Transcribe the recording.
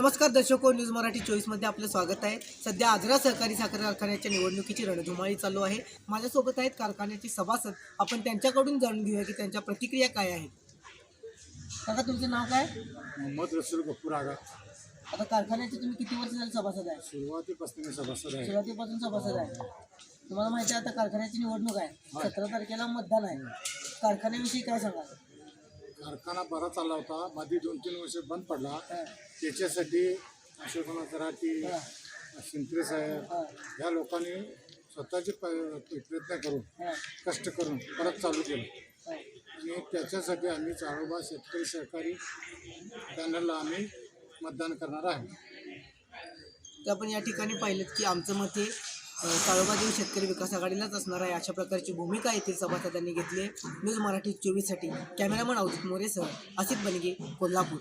नमस्कार दर्शको न्यूज मराठी चोवीसमध्ये आपलं स्वागत आहे. सध्या आजरा सहकारी साखर कारखान्याच्या निवडणुकीची रणधुमाळी चालू आहे. माझ्यासोबत आहेत कारखान्याचे सभासद. आपण त्यांच्याकडून जाणून घेऊया की त्यांच्या प्रतिक्रिया काय आहेत. काका तुमचं नाव काय? मोहम्मद रसूल गफूर आगा आता कारखान्याचे तुम्ही किती वर्ष झाले सभासद आहे? सुरुवातीपासून मी सभासद आहे. सुरुवातीपासून सभासद आहे. तुम्हाला माहिती आहे आता कारखान्याची निवडणूक आहे. सतरा तारखेला मतदान आहे. कारखान्याविषयी काय सांगाल? कारखाना बरा चालला होता. मध्ये दोन तीन वर्ष बंद पडला. त्याच्यासाठी अशोकना तराटी शिंत्रे साहेब ह्या लोकांनी स्वतःचे प- प्रयत्न करून कष्ट करून परत चालू केलं. आणि त्याच्यासाठी आम्ही चाळोबा शेतकरी सहकारी पॅनलला आम्ही मतदान करणार आहे. तर आपण या ठिकाणी पाहिलं की आमचं मत हे अ, शेतकरी विकास आघाडीलाच असणार आहे. अशा प्रकारची भूमिका येथील सभासदांनी घेतली आहे. न्यूज मराठी चोवीससाठी कॅमेरामन मोरे मोरेसह असित बनगे कोल्हापूर.